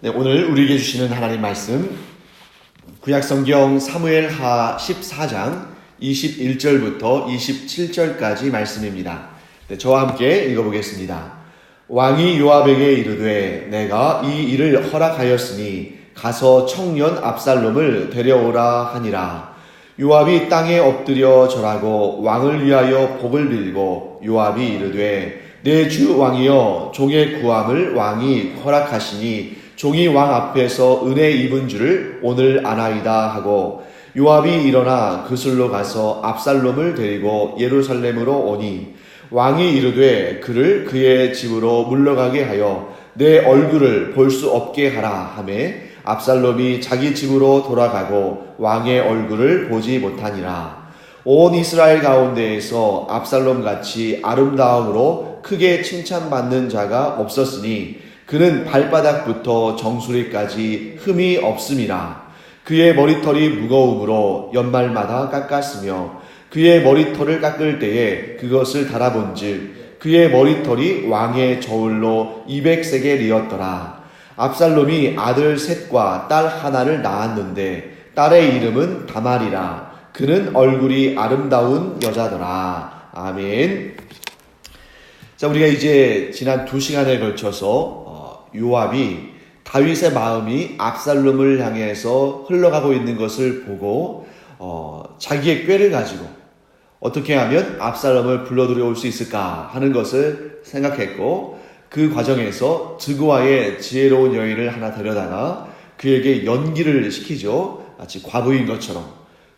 네, 오늘 우리에게 주시는 하나님 말씀 구약성경 사무엘하 14장 21절부터 27절까지 말씀입니다. 네, 저와 함께 읽어보겠습니다. 왕이 요압에게 이르되 내가 이 일을 허락하였으니 가서 청년 압살롬을 데려오라 하니라. 요압이 땅에 엎드려 절하고 왕을 위하여 복을 빌고 요압이 이르되 내 주 왕이여 종의 구함을 왕이 허락하시니 종이 왕 앞에서 은혜 입은 줄을 오늘 아나이다 하고 요압이 일어나 그술로 가서 압살롬을 데리고 예루살렘으로 오니 왕이 이르되 그를 그의 집으로 물러가게 하여 내 얼굴을 볼 수 없게 하라 하매 압살롬이 자기 집으로 돌아가고 왕의 얼굴을 보지 못하니라. 온 이스라엘 가운데에서 압살롬 같이 아름다움으로 크게 칭찬받는 자가 없었으니 그는 발바닥부터 정수리까지 흠이 없음이라. 그의 머리털이 무거움으로 연말마다 깎았으며 그의 머리털을 깎을 때에 그것을 달아본즉 그의 머리털이 왕의 저울로 200세겔이었더라. 압살롬이 아들 셋과 딸 하나를 낳았는데 딸의 이름은 다말이라. 그는 얼굴이 아름다운 여자더라. 아멘. 자, 우리가 이제 지난 두 시간에 걸쳐서 요압이 다윗의 마음이 압살롬을 향해서 흘러가고 있는 것을 보고 어, 자기의 꾀를 가지고 어떻게 하면 압살롬을 불러들여올 수 있을까 하는 것을 생각했고 그 과정에서 드고아의 지혜로운 여인을 하나 데려다가 그에게 연기를 시키죠. 마치 과부인 것처럼.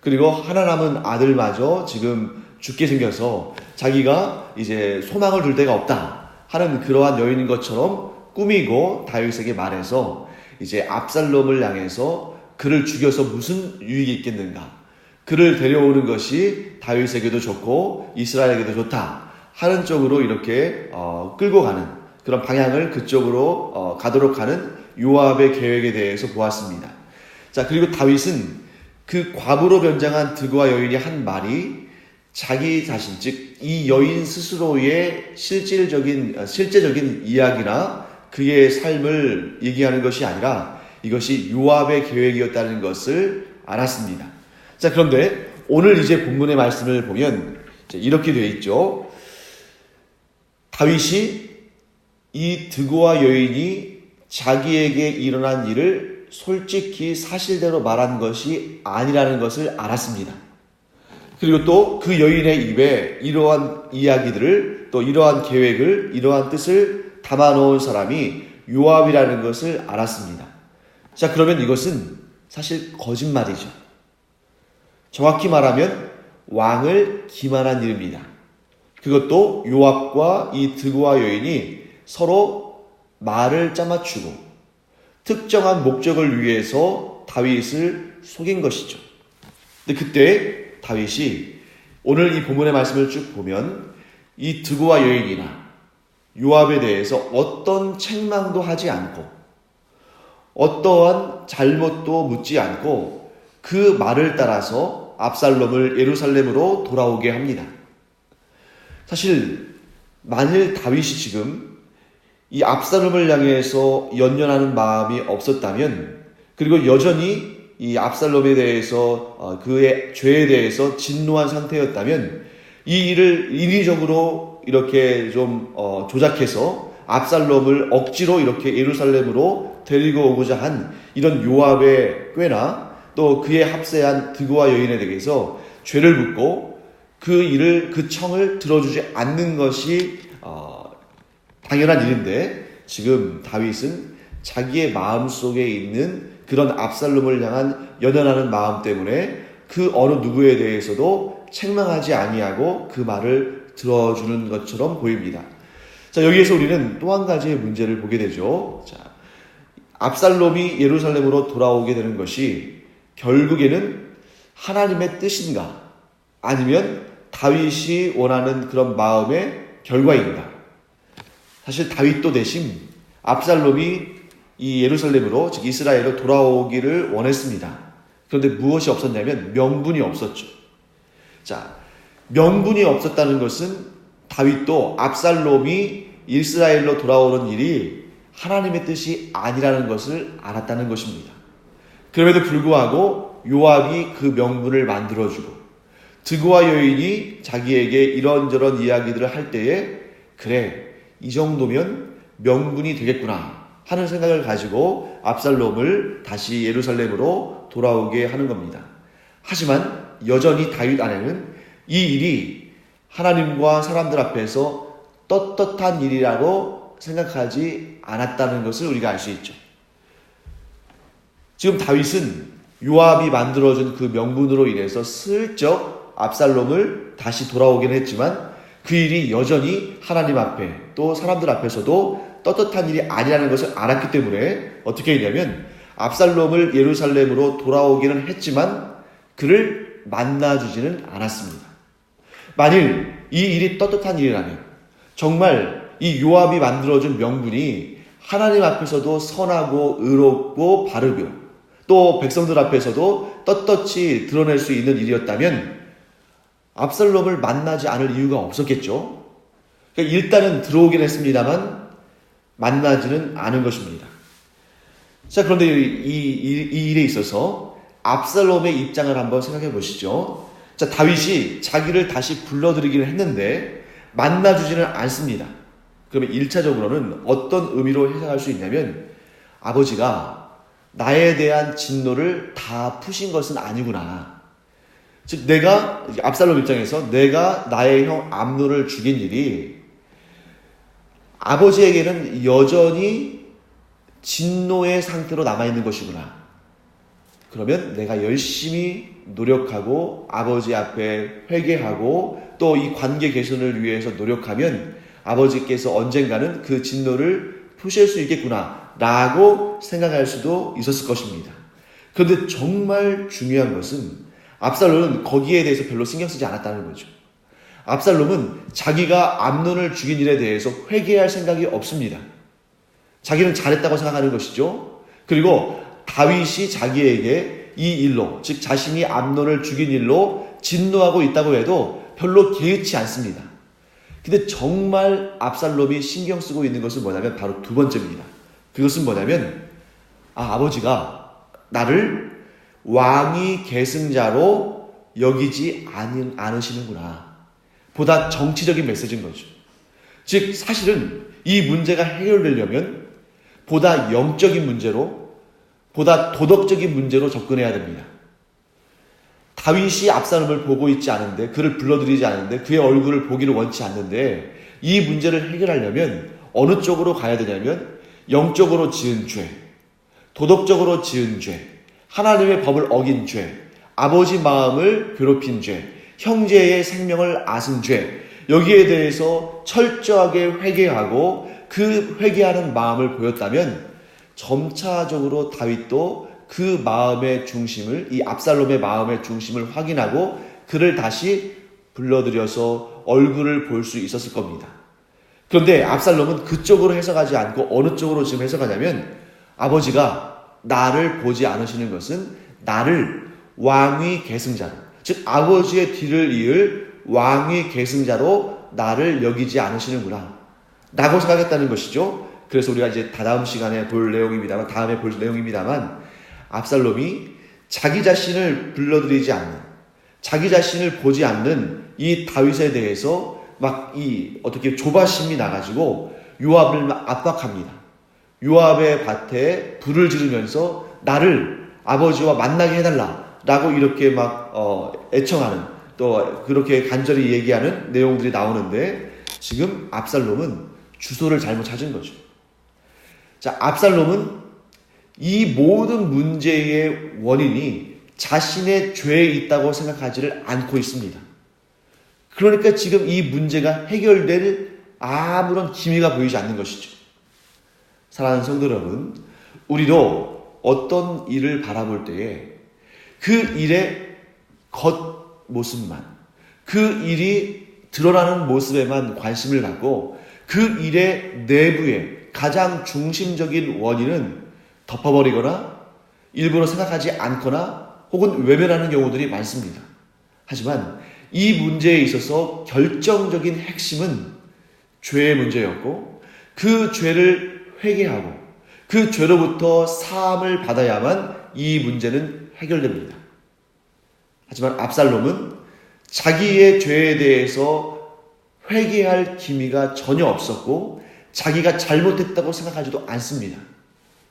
그리고 하나 남은 아들마저 지금 죽게 생겨서 자기가 이제 소망을 둘 데가 없다 하는 그러한 여인인 것처럼 꾸미고 다윗에게 말해서 이제 압살롬을 향해서 그를 죽여서 무슨 유익이 있겠는가? 그를 데려오는 것이 다윗에게도 좋고 이스라엘에게도 좋다 하는 쪽으로 이렇게 어, 끌고 가는 그런 방향을 그쪽으로 어, 가도록 하는 요압의 계획에 대해서 보았습니다. 자 그리고 다윗은 그 과부로 변장한 드고와 여인이 한 말이 자기 자신 즉 이 여인 스스로의 실질적인 어, 실제적인 이야기나 그의 삶을 얘기하는 것이 아니라 이것이 요압의 계획이었다는 것을 알았습니다. 자, 그런데 오늘 이제 본문의 말씀을 보면 이렇게 되어 있죠. 다윗이 이 드고와 여인이 자기에게 일어난 일을 솔직히 사실대로 말한 것이 아니라는 것을 알았습니다. 그리고 또 그 여인의 입에 이러한 이야기들을 또 이러한 계획을 이러한 뜻을 담아놓은 사람이 요압이라는 것을 알았습니다. 자, 그러면 이것은 사실 거짓말이죠. 정확히 말하면 왕을 기만한 일입니다. 그것도 요압과 이 드고와 여인이 서로 말을 짜맞추고 특정한 목적을 위해서 다윗을 속인 것이죠. 근데 그때 다윗이 오늘 이 본문의 말씀을 쭉 보면 이 드고와 여인이나 요압에 대해서 어떤 책망도 하지 않고 어떠한 잘못도 묻지 않고 그 말을 따라서 압살롬을 예루살렘으로 돌아오게 합니다. 사실 만일 다윗이 지금 이 압살롬을 향해서 연연하는 마음이 없었다면 그리고 여전히 이 압살롬에 대해서 어, 그의 죄에 대해서 진노한 상태였다면 이 일을 인위적으로 이렇게 좀 어, 조작해서 압살롬을 억지로 이렇게 예루살렘으로 데리고 오고자 한 이런 요압의 꾀나 또 그의 합세한 드고와 여인에 대해서 죄를 묻고 그 일을 그 청을 들어주지 않는 것이 어, 당연한 일인데 지금 다윗은 자기의 마음 속에 있는 그런 압살롬을 향한 연연하는 마음 때문에 그 어느 누구에 대해서도 책망하지 아니하고 그 말을 들어주는 것처럼 보입니다. 자, 여기에서 우리는 또 한 가지의 문제를 보게 되죠. 자, 압살롬이 예루살렘으로 돌아오게 되는 것이 결국에는 하나님의 뜻인가? 아니면 다윗이 원하는 그런 마음의 결과인가? 사실 다윗도 대신 압살롬이 이 예루살렘으로 즉 이스라엘로 돌아오기를 원했습니다. 그런데 무엇이 없었냐면 명분이 없었죠. 자, 명분이 없었다는 것은 다윗도 압살롬이 이스라엘로 돌아오는 일이 하나님의 뜻이 아니라는 것을 알았다는 것입니다. 그럼에도 불구하고 요압이 그 명분을 만들어주고 드고와 여인이 자기에게 이런저런 이야기들을 할 때에 그래 이 정도면 명분이 되겠구나 하는 생각을 가지고 압살롬을 다시 예루살렘으로 돌아오게 하는 겁니다. 하지만 여전히 다윗 안에는 이 일이 하나님과 사람들 앞에서 떳떳한 일이라고 생각하지 않았다는 것을 우리가 알 수 있죠. 지금 다윗은 요압이 만들어준 그 명분으로 인해서 슬쩍 압살롬을 다시 돌아오긴 했지만 그 일이 여전히 하나님 앞에 또 사람들 앞에서도 떳떳한 일이 아니라는 것을 알았기 때문에 어떻게 했냐면 압살롬을 예루살렘으로 돌아오기는 했지만 그를 만나주지는 않았습니다. 만일 이 일이 떳떳한 일이라면 정말 이 요압이 만들어준 명분이 하나님 앞에서도 선하고 의롭고 바르고 또 백성들 앞에서도 떳떳이 드러낼 수 있는 일이었다면 압살롬을 만나지 않을 이유가 없었겠죠. 그러니까 일단은 들어오긴 했습니다만 만나지는 않은 것입니다. 자, 그런데 이, 이, 이 일에 있어서 압살롬의 입장을 한번 생각해 보시죠. 자, 다윗이 자기를 다시 불러들이기를 했는데 만나주지는 않습니다. 그러면 1차적으로는 어떤 의미로 해석할 수 있냐면 아버지가 나에 대한 진노를 다 푸신 것은 아니구나. 즉 내가 압살롬 입장에서 내가 나의 형 암노를 죽인 일이 아버지에게는 여전히 진노의 상태로 남아 있는 것이구나. 그러면 내가 열심히 노력하고 아버지 앞에 회개하고 또 이 관계 개선을 위해서 노력하면 아버지께서 언젠가는 그 진노를 푸실 수 있겠구나 라고 생각할 수도 있었을 것입니다. 그런데 정말 중요한 것은 압살롬은 거기에 대해서 별로 신경 쓰지 않았다는 거죠. 압살롬은 자기가 암론을 죽인 일에 대해서 회개할 생각이 없습니다. 자기는 잘했다고 생각하는 것이죠. 그리고 다윗이 자기에게 이 일로, 즉 자신이 암론을 죽인 일로 진노하고 있다고 해도 별로 개의치 않습니다. 근데 정말 압살롬이 신경 쓰고 있는 것은 뭐냐면 바로 두 번째입니다. 그것은 뭐냐면 아, 아버지가 나를 왕이 계승자로 여기지 않으시는구나. 보다 정치적인 메시지인 거죠. 즉 사실은 이 문제가 해결되려면 보다 영적인 문제로 보다 도덕적인 문제로 접근해야 됩니다. 다윗이 압살롬을 보고 있지 않은데 그를 불러들이지 않는데 그의 얼굴을 보기를 원치 않는데 이 문제를 해결하려면 어느 쪽으로 가야 되냐면 영적으로 지은 죄, 도덕적으로 지은 죄, 하나님의 법을 어긴 죄, 아버지 마음을 괴롭힌 죄, 형제의 생명을 앗은 죄, 여기에 대해서 철저하게 회개하고 그 회개하는 마음을 보였다면 점차적으로 다윗도 그 마음의 중심을 이 압살롬의 마음의 중심을 확인하고 그를 다시 불러들여서 얼굴을 볼 수 있었을 겁니다. 그런데 압살롬은 그쪽으로 해석하지 않고 어느 쪽으로 지금 해석하냐면 아버지가 나를 보지 않으시는 것은 나를 왕위 계승자로 즉 아버지의 뒤를 이을 왕위 계승자로 나를 여기지 않으시는구나 라고 생각했다는 것이죠. 그래서 우리가 이제 다다음 시간에 볼 내용입니다만 다음에 볼 내용입니다만 압살롬이 자기 자신을 불러들이지 않는, 자기 자신을 보지 않는 이 다윗에 대해서 막 이 어떻게 조바심이 나가지고 요압을 압박합니다. 요압의 밭에 불을 지르면서 나를 아버지와 만나게 해달라라고 이렇게 막 어, 애청하는 또 그렇게 간절히 얘기하는 내용들이 나오는데 지금 압살롬은 주소를 잘못 찾은 거죠. 자, 압살롬은 이 모든 문제의 원인이 자신의 죄에 있다고 생각하지를 않고 있습니다. 그러니까 지금 이 문제가 해결될 아무런 기미가 보이지 않는 것이죠. 사랑하는 성도 여러분, 우리도 어떤 일을 바라볼 때에 그 일의 겉모습만, 그 일이 드러나는 모습에만 관심을 갖고 그 일의 내부에 가장 중심적인 원인은 덮어버리거나 일부러 생각하지 않거나 혹은 외면하는 경우들이 많습니다. 하지만 이 문제에 있어서 결정적인 핵심은 죄의 문제였고 그 죄를 회개하고 그 죄로부터 사함을 받아야만 이 문제는 해결됩니다. 하지만 압살롬은 자기의 죄에 대해서 회개할 기미가 전혀 없었고 자기가 잘못했다고 생각하지도 않습니다.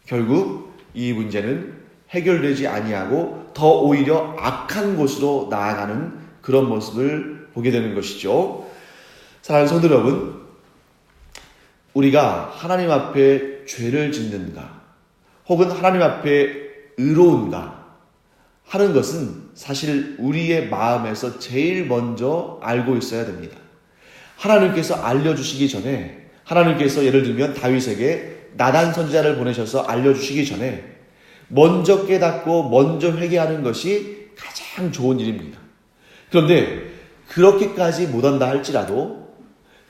결국 이 문제는 해결되지 아니하고 더 오히려 악한 곳으로 나아가는 그런 모습을 보게 되는 것이죠. 사랑하는 성도 여러분, 우리가 하나님 앞에 죄를 짓는가, 혹은 하나님 앞에 의로운가 하는 것은 사실 우리의 마음에서 제일 먼저 알고 있어야 됩니다. 하나님께서 알려주시기 전에, 하나님께서 예를 들면 다윗에게 나단 선지자를 보내셔서 알려주시기 전에 먼저 깨닫고 먼저 회개하는 것이 가장 좋은 일입니다. 그런데 그렇게까지 못한다 할지라도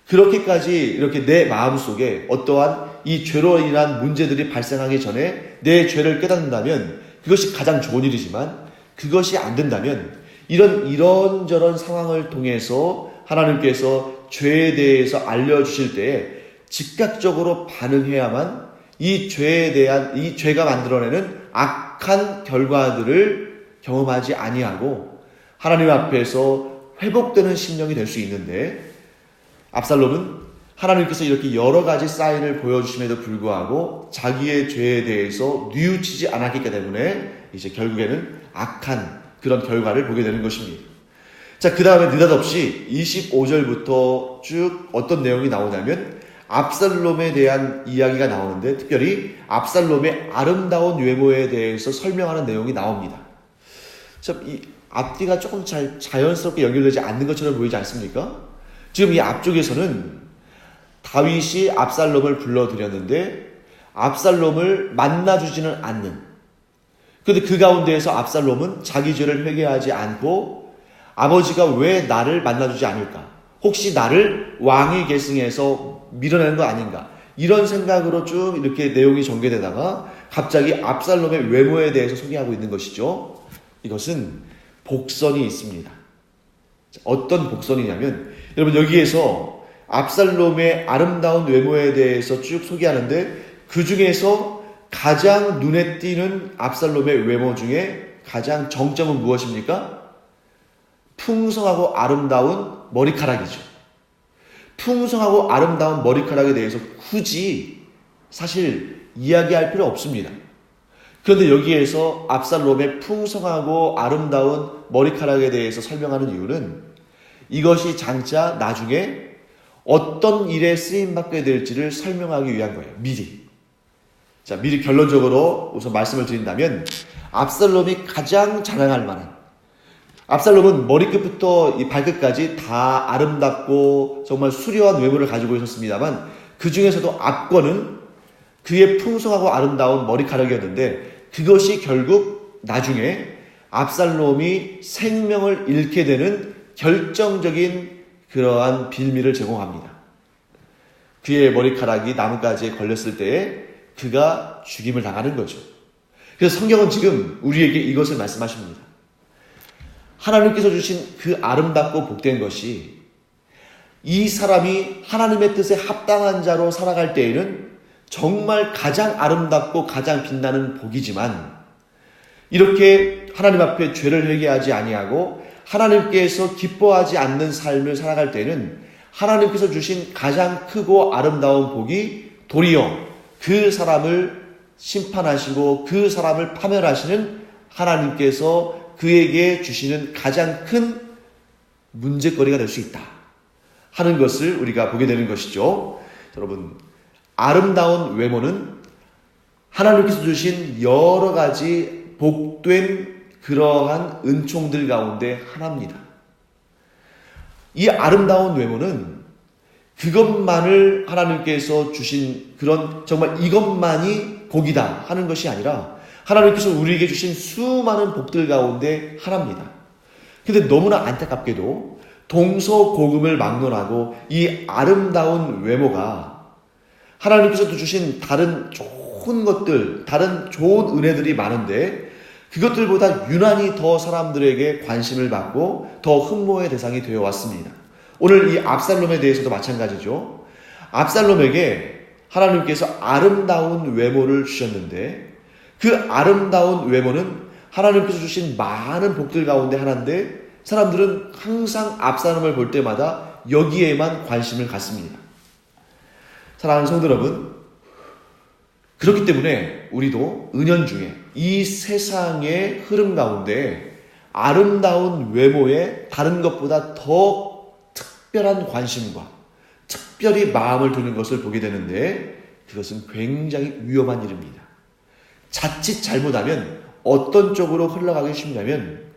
그렇게까지 이렇게 내 마음 속에 어떠한 이 죄로 인한 문제들이 발생하기 전에 내 죄를 깨닫는다면 그것이 가장 좋은 일이지만 그것이 안 된다면 이런 이런저런 상황을 통해서 하나님께서 죄에 대해서 알려주실 때에 즉각적으로 반응해야만 이 죄에 대한 이 죄가 만들어내는 악한 결과들을 경험하지 아니하고 하나님 앞에서 회복되는 심령이 될 수 있는데 압살롬은 하나님께서 이렇게 여러 가지 사인을 보여주심에도 불구하고 자기의 죄에 대해서 뉘우치지 않았기 때문에 이제 결국에는 악한 그런 결과를 보게 되는 것입니다. 자, 그 다음에 느닷없이 25절부터 쭉 어떤 내용이 나오냐면 압살롬에 대한 이야기가 나오는데 특별히 압살롬의 아름다운 외모에 대해서 설명하는 내용이 나옵니다. 참, 이 앞뒤가 조금 잘 자연스럽게 연결되지 않는 것처럼 보이지 않습니까? 지금 이 앞쪽에서는 다윗이 압살롬을 불러들였는데 압살롬을 만나주지는 않는. 그런데 그 가운데에서 압살롬은 자기 죄를 회개하지 않고 아버지가 왜 나를 만나주지 않을까? 혹시 나를 왕위 계승해서 밀어내는 거 아닌가? 이런 생각으로 쭉 이렇게 내용이 전개되다가 갑자기 압살롬의 외모에 대해서 소개하고 있는 것이죠. 이것은 복선이 있습니다. 어떤 복선이냐면 여러분 여기에서 압살롬의 아름다운 외모에 대해서 쭉 소개하는데 그 중에서 가장 눈에 띄는 압살롬의 외모 중에 가장 정점은 무엇입니까? 풍성하고 아름다운 머리카락이죠. 풍성하고 아름다운 머리카락에 대해서 굳이 사실 이야기할 필요 없습니다. 그런데 여기에서 압살롬의 풍성하고 아름다운 머리카락에 대해서 설명하는 이유는 이것이 장차 나중에 어떤 일에 쓰임받게 될지를 설명하기 위한 거예요. 미리. 자, 미리 결론적으로 우선 말씀을 드린다면 압살롬이 가장 자랑할 만한 압살롬은 머리끝부터 이 발끝까지 다 아름답고 정말 수려한 외모를 가지고 있었습니다만 그 중에서도 압권은 그의 풍성하고 아름다운 머리카락이었는데 그것이 결국 나중에 압살롬이 생명을 잃게 되는 결정적인 그러한 빌미를 제공합니다. 그의 머리카락이 나뭇가지에 걸렸을 때에 그가 죽임을 당하는 거죠. 그래서 성경은 지금 우리에게 이것을 말씀하십니다. 하나님께서 주신 그 아름답고 복된 것이 이 사람이 하나님의 뜻에 합당한 자로 살아갈 때에는 정말 가장 아름답고 가장 빛나는 복이지만 이렇게 하나님 앞에 죄를 회개하지 아니하고 하나님께서 기뻐하지 않는 삶을 살아갈 때는 하나님께서 주신 가장 크고 아름다운 복이 도리어 그 사람을 심판하시고 그 사람을 파멸하시는 하나님께서 그에게 주시는 가장 큰 문제거리가 될 수 있다. 하는 것을 우리가 보게 되는 것이죠. 여러분, 아름다운 외모는 하나님께서 주신 여러 가지 복된 그러한 은총들 가운데 하나입니다. 이 아름다운 외모는 그것만을 하나님께서 주신 그런 정말 이것만이 복이다 하는 것이 아니라 하나님께서 우리에게 주신 수많은 복들 가운데 하나입니다. 근데 너무나 안타깝게도 동서고금을 막론하고 이 아름다운 외모가 하나님께서도 주신 다른 좋은 것들, 다른 좋은 은혜들이 많은데 그것들보다 유난히 더 사람들에게 관심을 받고 더 흠모의 대상이 되어 왔습니다. 오늘 이 압살롬에 대해서도 마찬가지죠. 압살롬에게 하나님께서 아름다운 외모를 주셨는데 그 아름다운 외모는 하나님께서 주신 많은 복들 가운데 하나인데 사람들은 항상 앞사람을 볼 때마다 여기에만 관심을 갖습니다. 사랑하는 성도 여러분, 그렇기 때문에 우리도 은연중에 이 세상의 흐름 가운데 아름다운 외모에 다른 것보다 더 특별한 관심과 특별히 마음을 두는 것을 보게 되는데 그것은 굉장히 위험한 일입니다. 자칫 잘못하면 어떤 쪽으로 흘러가기 쉽냐면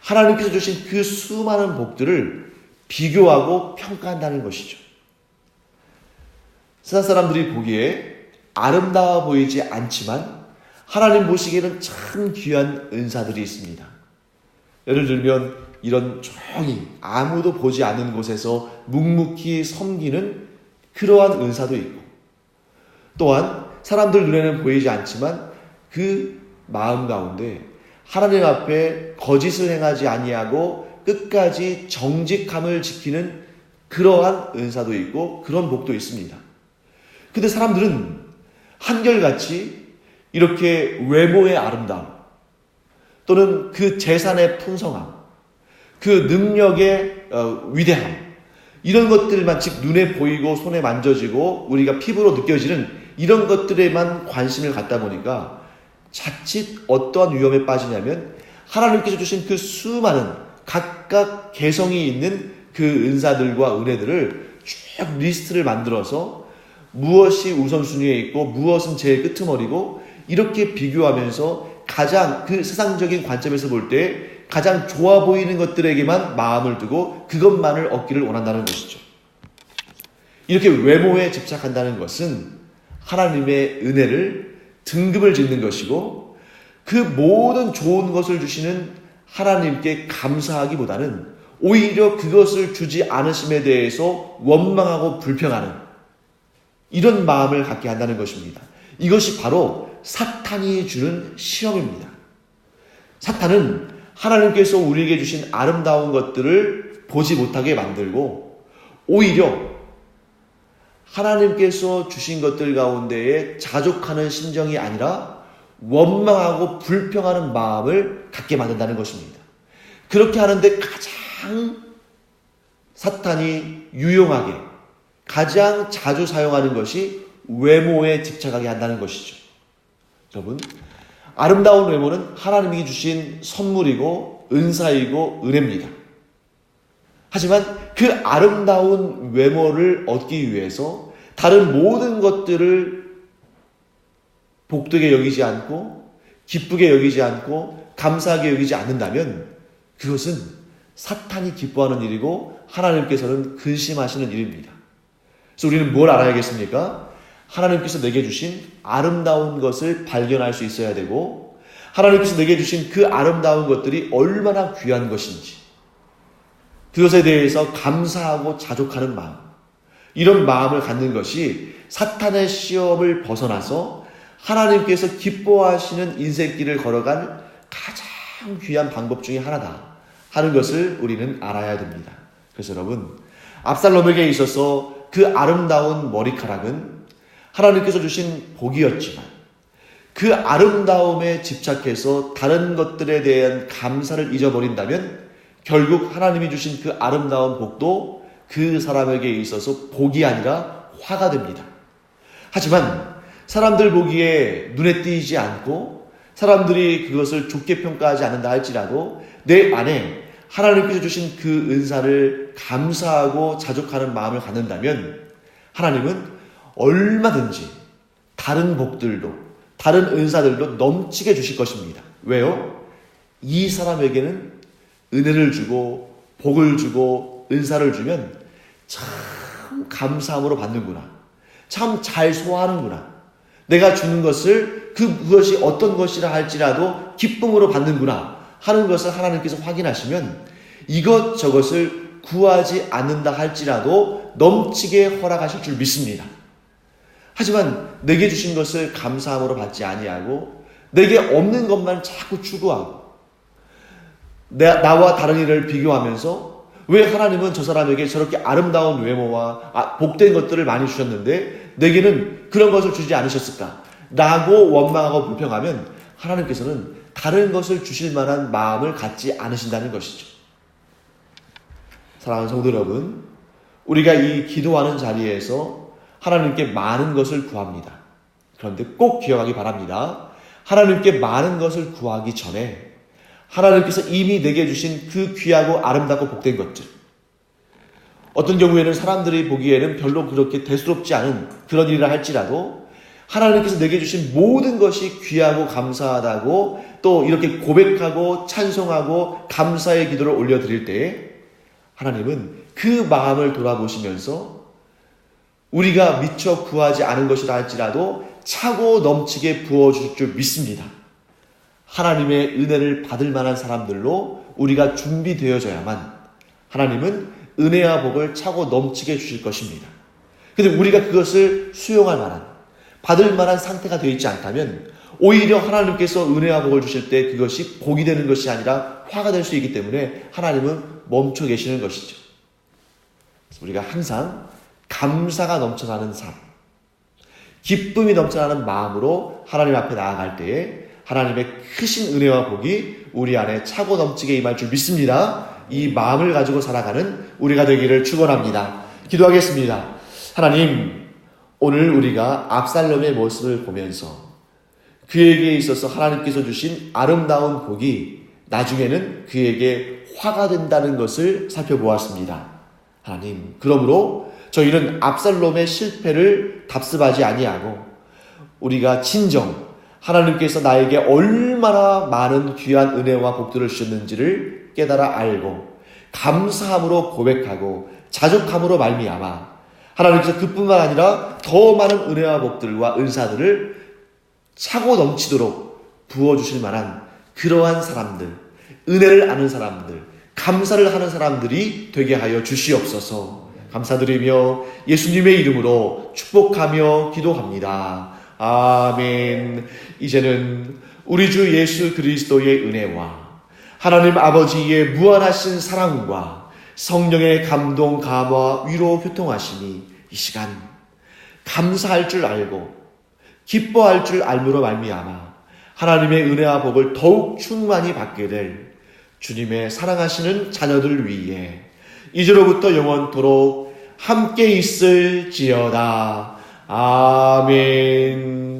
하나님께서 주신 그 수많은 복들을 비교하고 평가한다는 것이죠. 세상 사람들이 보기에 아름다워 보이지 않지만 하나님 보시기에는 참 귀한 은사들이 있습니다. 예를 들면 이런 조용히 아무도 보지 않는 곳에서 묵묵히 섬기는 그러한 은사도 있고 또한 사람들 눈에는 보이지 않지만 그 마음 가운데 하나님 앞에 거짓을 행하지 아니하고 끝까지 정직함을 지키는 그러한 은사도 있고 그런 복도 있습니다. 근데 사람들은 한결같이 이렇게 외모의 아름다움 또는 그 재산의 풍성함, 그 능력의 어, 위대함 이런 것들만 즉 눈에 보이고 손에 만져지고 우리가 피부로 느껴지는 이런 것들에만 관심을 갖다 보니까 자칫 어떠한 위험에 빠지냐면 하나님께서 주신 그 수많은 각각 개성이 있는 그 은사들과 은혜들을 쭉 리스트를 만들어서 무엇이 우선순위에 있고 무엇은 제일 끄트머리고 이렇게 비교하면서 가장 그 세상적인 관점에서 볼 때 가장 좋아 보이는 것들에게만 마음을 두고 그것만을 얻기를 원한다는 것이죠. 이렇게 외모에 집착한다는 것은 하나님의 은혜를 등급을 짓는 것이고 그 모든 좋은 것을 주시는 하나님께 감사하기보다는 오히려 그것을 주지 않으심에 대해서 원망하고 불평하는 이런 마음을 갖게 한다는 것입니다. 이것이 바로 사탄이 주는 시험입니다. 사탄은 하나님께서 우리에게 주신 아름다운 것들을 보지 못하게 만들고 오히려 하나님께서 주신 것들 가운데에 자족하는 심정이 아니라 원망하고 불평하는 마음을 갖게 만든다는 것입니다. 그렇게 하는데 가장 사탄이 유용하게 가장 자주 사용하는 것이 외모에 집착하게 한다는 것이죠. 여러분, 아름다운 외모는 하나님이 주신 선물이고 은사이고 은혜입니다. 하지만 그 아름다운 외모를 얻기 위해서 다른 모든 것들을 복되게 여기지 않고 기쁘게 여기지 않고 감사하게 여기지 않는다면 그것은 사탄이 기뻐하는 일이고 하나님께서는 근심하시는 일입니다. 그래서 우리는 뭘 알아야겠습니까? 하나님께서 내게 주신 아름다운 것을 발견할 수 있어야 되고 하나님께서 내게 주신 그 아름다운 것들이 얼마나 귀한 것인지 그것에 대해서 감사하고 자족하는 마음 이런 마음을 갖는 것이 사탄의 시험을 벗어나서 하나님께서 기뻐하시는 인생길을 걸어간 가장 귀한 방법 중의 하나다 하는 것을 우리는 알아야 됩니다. 그래서 여러분 압살롬에게 있어서 그 아름다운 머리카락은 하나님께서 주신 복이었지만 그 아름다움에 집착해서 다른 것들에 대한 감사를 잊어버린다면 결국 하나님이 주신 그 아름다운 복도 그 사람에게 있어서 복이 아니라 화가 됩니다. 하지만 사람들 보기에 눈에 띄지 않고 사람들이 그것을 좋게 평가하지 않는다 할지라도 내 안에 하나님께서 주신 그 은사를 감사하고 자족하는 마음을 갖는다면 하나님은 얼마든지 다른 복들도 다른 은사들도 넘치게 주실 것입니다. 왜요? 이 사람에게는 은혜를 주고 복을 주고 은사를 주면 참 감사함으로 받는구나. 참 잘 소화하는구나. 내가 주는 것을 그, 그것이 어떤 것이라 할지라도 기쁨으로 받는구나 하는 것을 하나님께서 확인하시면 이것 저것을 구하지 않는다 할지라도 넘치게 허락하실 줄 믿습니다. 하지만 내게 주신 것을 감사함으로 받지 아니하고 내게 없는 것만 자꾸 추구하고 나와 다른 일을 비교하면서 왜 하나님은 저 사람에게 저렇게 아름다운 외모와 아, 복된 것들을 많이 주셨는데 내게는 그런 것을 주지 않으셨을까? 라고 원망하고 불평하면 하나님께서는 다른 것을 주실 만한 마음을 갖지 않으신다는 것이죠. 사랑하는 성도 여러분, 우리가 이 기도하는 자리에서 하나님께 많은 것을 구합니다. 그런데 꼭 기억하기 바랍니다. 하나님께 많은 것을 구하기 전에 하나님께서 이미 내게 주신 그 귀하고 아름답고 복된 것들. 어떤 경우에는 사람들이 보기에는 별로 그렇게 대수롭지 않은 그런 일을 할지라도 하나님께서 내게 주신 모든 것이 귀하고 감사하다고 또 이렇게 고백하고 찬송하고 감사의 기도를 올려드릴 때에 하나님은 그 마음을 돌아보시면서 우리가 미처 구하지 않은 것이라 할지라도 차고 넘치게 부어주실 줄 믿습니다. 하나님의 은혜를 받을 만한 사람들로 우리가 준비되어져야만 하나님은 은혜와 복을 차고 넘치게 주실 것입니다. 근데 우리가 그것을 수용할 만한, 받을 만한 상태가 되어 있지 않다면 오히려 하나님께서 은혜와 복을 주실 때 그것이 복이 되는 것이 아니라 화가 될 수 있기 때문에 하나님은 멈춰 계시는 것이죠. 우리가 항상 감사가 넘쳐나는 삶, 기쁨이 넘쳐나는 마음으로 하나님 앞에 나아갈 때에 하나님의 크신 은혜와 복이 우리 안에 차고 넘치게 임할 줄 믿습니다. 이 마음을 가지고 살아가는 우리가 되기를 축원합니다. 기도하겠습니다. 하나님, 오늘 우리가 압살롬의 모습을 보면서 그에게 있어서 하나님께서 주신 아름다운 복이 나중에는 그에게 화가 된다는 것을 살펴보았습니다. 하나님, 그러므로 저희는 압살롬의 실패를 답습하지 아니하고 우리가 진정 하나님께서 나에게 얼마나 많은 귀한 은혜와 복들을 주셨는지를 깨달아 알고 감사함으로 고백하고 자족함으로 말미암아 하나님께서 그뿐만 아니라 더 많은 은혜와 복들과 은사들을 차고 넘치도록 부어주실 만한 그러한 사람들, 은혜를 아는 사람들, 감사를 하는 사람들이 되게 하여 주시옵소서. 감사드리며 예수님의 이름으로 축복하며 기도합니다. 아멘. 이제는 우리 주 예수 그리스도의 은혜와 하나님 아버지의 무한하신 사랑과 성령의 감동, 감화, 위로, 교통하심이 이 시간 감사할 줄 알고 기뻐할 줄 알므로 말미암아 하나님의 은혜와 복을 더욱 충만히 받게 될 주님의 사랑하시는 자녀들 위해 이제로부터 영원토록 함께 있을지어다. 아멘.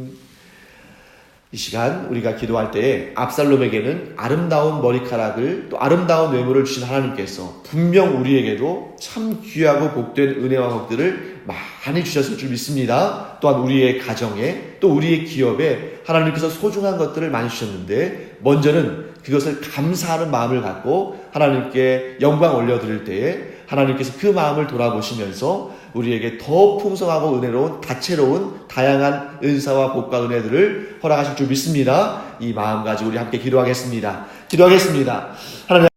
이 시간 우리가 기도할 때에 압살롬에게는 아름다운 머리카락을 또 아름다운 외모를 주신 하나님께서 분명 우리에게도 참 귀하고 복된 은혜와 복들을 많이 주셨을 줄 믿습니다. 또한 우리의 가정에 또 우리의 기업에 하나님께서 소중한 것들을 많이 주셨는데 먼저는 그것을 감사하는 마음을 갖고 하나님께 영광 올려드릴 때에 하나님께서 그 마음을 돌아보시면서 우리에게 더 풍성하고 은혜로운 다채로운 다양한 은사와 복과 은혜들을 허락하실 줄 믿습니다. 이 마음 가지고 우리 함께 기도하겠습니다. 기도하겠습니다. 하나님